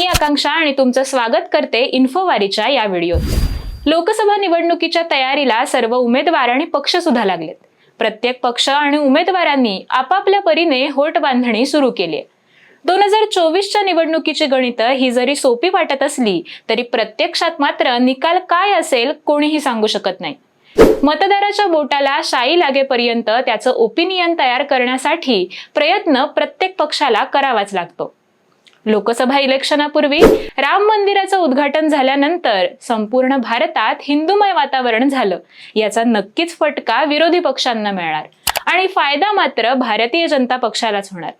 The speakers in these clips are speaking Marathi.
मी आकांक्षा आणि तुमचं स्वागत करते इन्फोवारीच्या या व्हिडिओत. लोकसभा निवडणुकीच्या तयारीला सर्व उमेदवार आणि पक्ष सुद्धा लागलेत. प्रत्येक पक्ष आणि उमेदवारांनी आपापल्या परीने होट बांधणी सुरू केली आहे. दोन हजार चोवीसच्या निवडणुकीची गणितं ही जरी सोपी वाटत असली तरी प्रत्यक्षात मात्र निकाल काय असेल कोणीही सांगू शकत नाही. मतदाराच्या बोटाला शाई लागेपर्यंत त्याचं ओपिनियन तयार करण्यासाठी प्रयत्न प्रत्येक पक्षाला करावाच लागतो. लोकसभा इलेक्शनापूर्वी राम मंदिराचं उद्घाटन झाल्यानंतर संपूर्ण भारतात हिंदुमय वातावरण झालं. याचा नक्कीच फटका विरोधी पक्षांना मिळणार. आणि फायदा मात्र भारतीय जनता पक्षालाच होणार.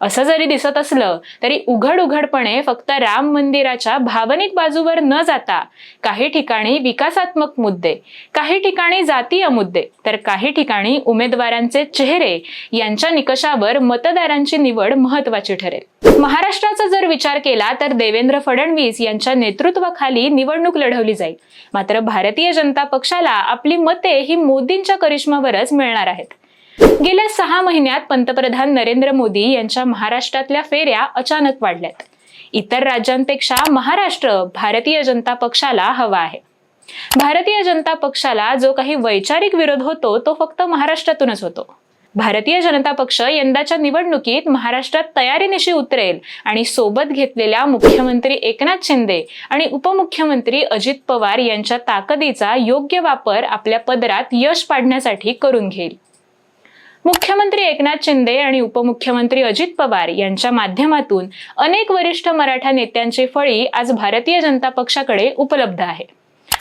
असं जरी दिसत असलं तरी उघड उघडपणे फक्त राम मंदिराच्या भावनिक बाजूवर न जाता काही ठिकाणी विकासात्मक मुद्दे काही ठिकाणी जातीय मुद्दे तर काही ठिकाणी उमेदवारांचे चेहरे यांच्या निकषावर मतदारांची निवड महत्वाची ठरेल. महाराष्ट्राचा जर विचार केला तर देवेंद्र फडणवीस यांच्या नेतृत्वाखाली निवडणूक लढवली जाईल. मात्र भारतीय जनता पक्षाला आपली मते ही मोदींच्या करिश्मावरच मिळणार आहेत. गेल्या सहा महिन्यात पंतप्रधान नरेंद्र मोदी यांच्या महाराष्ट्रातल्या फेऱ्या अचानक वाढल्यात. इतर राज्यांपेक्षा महाराष्ट्र भारतीय जनता पक्षाला हवा आहे. भारतीय जनता पक्षाला जो काही वैचारिक विरोध होतो तो फक्त महाराष्ट्रातूनच होतो. भारतीय जनता पक्ष यंदाच्या निवडणुकीत महाराष्ट्रात तयारीनिशी उतरेल आणि सोबत घेतलेल्या मुख्यमंत्री एकनाथ शिंदे आणि उपमुख्यमंत्री अजित पवार यांच्या ताकदीचा योग्य वापर आपल्या पदरात यश पाडण्यासाठी करून घेईल. मुख्यमंत्री एकनाथ शिंदे आणि उपमुख्यमंत्री अजित पवार यांच्या माध्यमातून अनेक वरिष्ठ मराठा नेत्यांची फळी आज भारतीय जनता पक्षाकडे उपलब्ध आहे.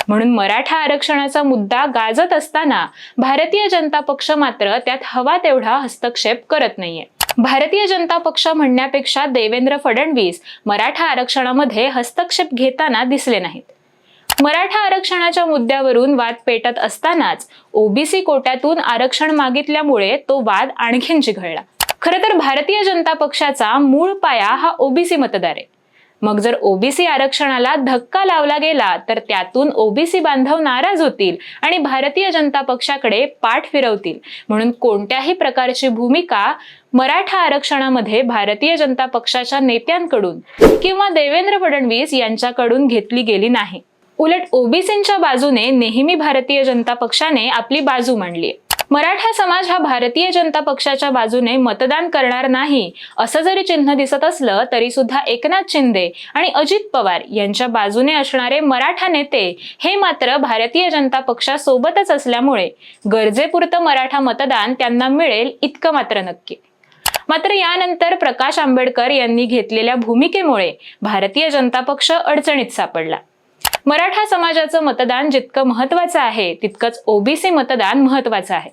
म्हणून मराठा आरक्षणाचा मुद्दा गाजत असताना भारतीय जनता पक्ष मात्र त्यात हवा तेवढा हस्तक्षेप करत नाहीये. भारतीय जनता पक्ष म्हणण्यापेक्षा देवेंद्र फडणवीस मराठा आरक्षणामध्ये हस्तक्षेप घेताना दिसले नाहीत. मराठा आरक्षणाच्या मुद्द्यावरून वाद पेटत असतानाच ओबीसी कोट्यातून आरक्षण मागितल्यामुळे तो वाद आणखीन चिघळला. खरं तर भारतीय जनता पक्षाचा मूळ पाया हा ओबीसी मतदार आहे. मग जर ओबीसी आरक्षणाला धक्का लावला गेला तर त्यातून ओबीसी बांधव नाराज होतील आणि भारतीय जनता पक्षाकडे पाठ फिरवतील. म्हणून कोणत्याही प्रकारची भूमिका मराठा आरक्षणामध्ये भारतीय जनता पक्षाच्या नेत्यांकडून किंवा देवेंद्र फडणवीस यांच्याकडून घेतली गेली नाही. उलट ओबीसींच्या बाजूने नेहमी भारतीय जनता पक्षाने आपली बाजू मांडली मराठा समाज हा भारतीय जनता पक्षाच्या बाजूने मतदान करणार नाही असं जरी चिन्ह दिसत असलं तरी सुद्धा एकनाथ शिंदे आणि अजित पवार यांच्या बाजूने असणारे मराठा नेते हे मात्र भारतीय जनता पक्षासोबतच असल्यामुळे गरजेपुरतं मराठा मतदान त्यांना मिळेल इतकं मात्र नक्की. मात्र यानंतर प्रकाश आंबेडकर यांनी घेतलेल्या भूमिकेमुळे भारतीय जनता पक्ष अडचणीत सापडला. मराठा समाजाचं मतदान जितकं महत्वाचं आहे तितकंच ओबीसी मतदान महत्वाचं आहे.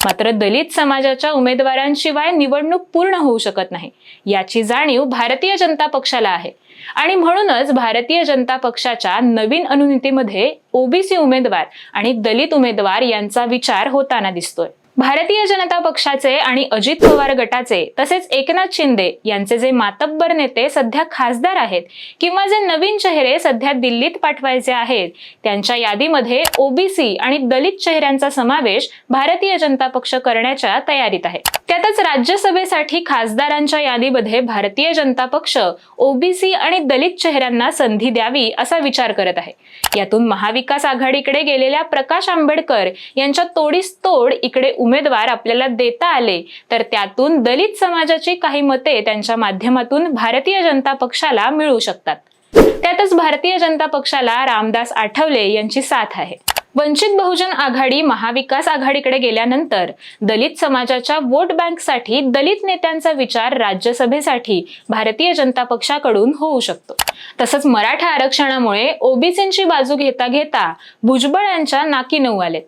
मात्र दलित समाजाच्या उमेदवारांशिवाय निवडणूक पूर्ण होऊ शकत नाही याची जाणीव भारतीय जनता पक्षाला आहे. आणि म्हणूनच भारतीय जनता पक्षाच्या नवीन अनुनीतीमध्ये ओबीसी उमेदवार आणि दलित उमेदवार यांचा विचार होताना दिसतोय. भारतीय जनता पक्षाचे आणि अजित पवार गटाचे तसेच एकनाथ शिंदे यांचे जे मातब्बर नेते सध्या खासदार आहेत किंवा जे नवीन चेहरे सध्या दिल्लीत पाठवायचे आहेत त्यांच्या यादीमध्ये ओबीसी आणि दलित चेहऱ्यांचा समावेश भारतीय जनता पक्ष करण्याच्या तयारीत आहे. त्यातच राज्यसभेसाठी खासदारांच्या यादीमध्ये भारतीय जनता पक्ष ओबीसी आणि दलित चेहऱ्यांना संधी द्यावी असा विचार करत आहे. यातून महाविकास आघाडीकडे गेलेल्या प्रकाश आंबेडकर यांच्या तोडीस तोड इकडे उमेदवार आपल्याला देता आले तर त्यातून दलित समाजाची काही मते त्यांच्या माध्यमातून भारतीय जनता पक्षाला मिळू शकतात. त्यातच भारतीय जनता पक्षाला रामदास आठवले यांची साथ आहे. वंचित बहुजन आघाडी महाविकास आघाडीकडे गेल्यानंतर दलित समाजाच्या वोट बँकसाठी दलित नेत्यांचा विचार राज्यसभेसाठी भारतीय जनता पक्षाकडून होऊ शकतो. तसंच मराठा आरक्षणामुळे ओबीसींची बाजू घेता घेता भुजबळ यांच्या नाकी नऊ आलेत.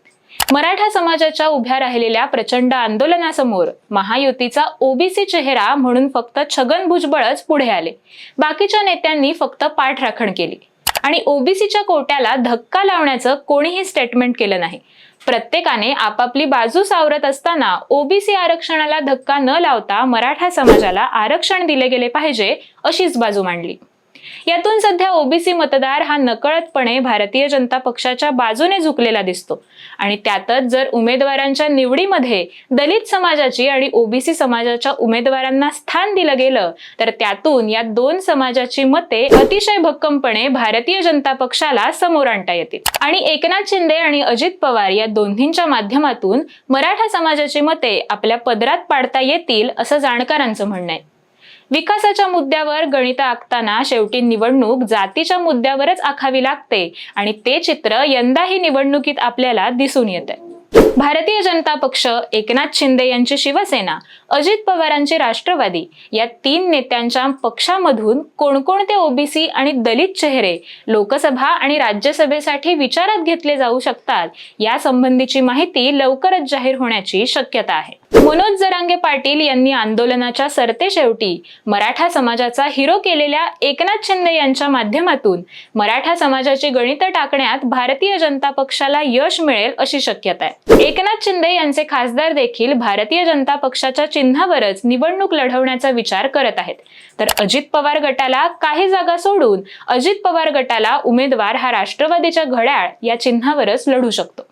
मराठा समाजाच्या उभ्या राहिलेल्या प्रचंड आंदोलनासमोर महायुतीचा ओबीसी चेहरा म्हणून फक्त छगन भुजबळच पुढे आले. बाकीच्या नेत्यांनी फक्त पाठराखण केली. आणि ओबीसीच्या कोट्याला धक्का लावण्याचं कोणीही स्टेटमेंट केलं नाही. प्रत्येकाने आपापली बाजू सावरत असताना ओबीसी आरक्षणाला धक्का न लावता मराठा समाजाला आरक्षण दिले गेले पाहिजे अशीच बाजू मांडली. यातून सध्या ओबीसी मतदार हा नकळतपणे भारतीय जनता पक्षाच्या बाजूने झुकलेला दिसतो. आणि त्यातच जर उमेदवारांच्या निवडीमध्ये दलित समाजाची आणि ओबीसी समाजाच्या उमेदवारांना स्थान दिलं गेलं तर त्यातून या दोन समाजाची मते अतिशय भक्कमपणे भारतीय जनता पक्षाला समोर आणता येतील. आणि एकनाथ शिंदे आणि अजित पवार या दोन्हींच्या माध्यमातून मराठा समाजाची मते आपल्या पदरात पाडता येतील असं जाणकारांचं म्हणणं आहे. विकासाच्या मुद्द्यावर गणित आखताना शेवटी निवडणूक जातीच्या मुद्द्यावरच आखावी लागते आणि ते चित्र यंदाही निवडणुकीत आपल्याला दिसून येते. भारतीय जनता पक्ष एकनाथ शिंदे यांची शिवसेना अजित पवारांची राष्ट्रवादी या तीन नेत्यांच्या पक्षामधून कोणकोणते ओबीसी आणि दलित चेहरे लोकसभा आणि राज्यसभेसाठी विचारात घेतले जाऊ शकतात या संबंधीची माहिती लवकरच जाहीर होण्याची शक्यता आहे. मनोज जरांगे पाटील यांनी आंदोलनाच्या सरतेशेवटी मराठा समाजाचा हिरो केलेल्या एकनाथ शिंदे यांच्या माध्यमातून मराठा समाजाची गणितं टाकण्यात भारतीय जनता पक्षाला यश मिळेल अशी शक्यता आहे. एकनाथ शिंदे यांचे खासदार देखील भारतीय जनता पक्षाच्या चिन्हावरच निवडणूक लढवण्याचा विचार करत आहेत. तर अजित पवार गटाला काही जागा सोडून अजित पवार गटाला उमेदवार हा राष्ट्रवादीच्या घड्याळ या चिन्हावरच लढू शकतो.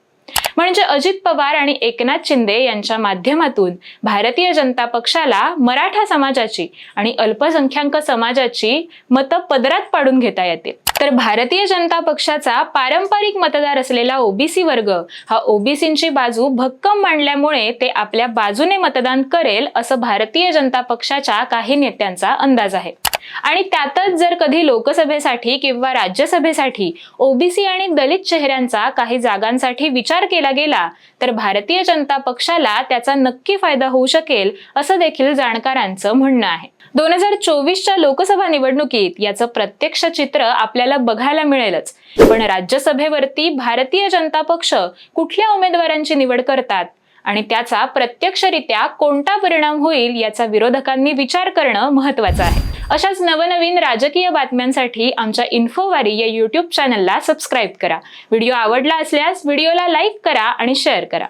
म्हणजे अजित पवार आणि एकनाथ शिंदे यांच्या माध्यमातून भारतीय जनता पक्षाला मराठा समाजाची आणि अल्पसंख्याक समाजाची मतं पदरात पाडून घेता येतील तर भारतीय जनता पक्षाचा पारंपरिक मतदार असलेला ओबीसी वर्ग हा ओबीसींची बाजू भक्कम मांडल्यामुळे ते आपल्या बाजूने मतदान करेल असं भारतीय जनता पक्षाच्या काही नेत्यांचा अंदाज आहे. आणि त्यातच जर कधी लोकसभेसाठी किंवा राज्यसभेसाठी ओबीसी आणि दलित चेहऱ्यांचा काही जागांसाठी विचार केला गेला तर भारतीय जनता पक्षाला त्याचा नक्की फायदा होऊ शकेल असं देखील जाणकारांचं म्हणणं आहे. दोन हजार चोवीसच्या लोकसभा निवडणुकीत याचं प्रत्यक्ष चित्र आपल्याला बघायला मिळेलच. पण राज्यसभेवरती भारतीय जनता पक्ष कुठल्या उमेदवारांची निवड करतात आणि त्याचा प्रत्यक्षरित्या कोणता परिणाम होईल याचा विरोधकांनी विचार करणं महत्वाचं आहे. अशाच नवनवीन राजकीय बातम्यांसाठी आमच्या इन्फोवारी या युट्यूब चॅनलला सबस्क्राईब करा. व्हिडिओ आवडला असल्यास व्हिडिओला लाईक करा आणि शेअर करा.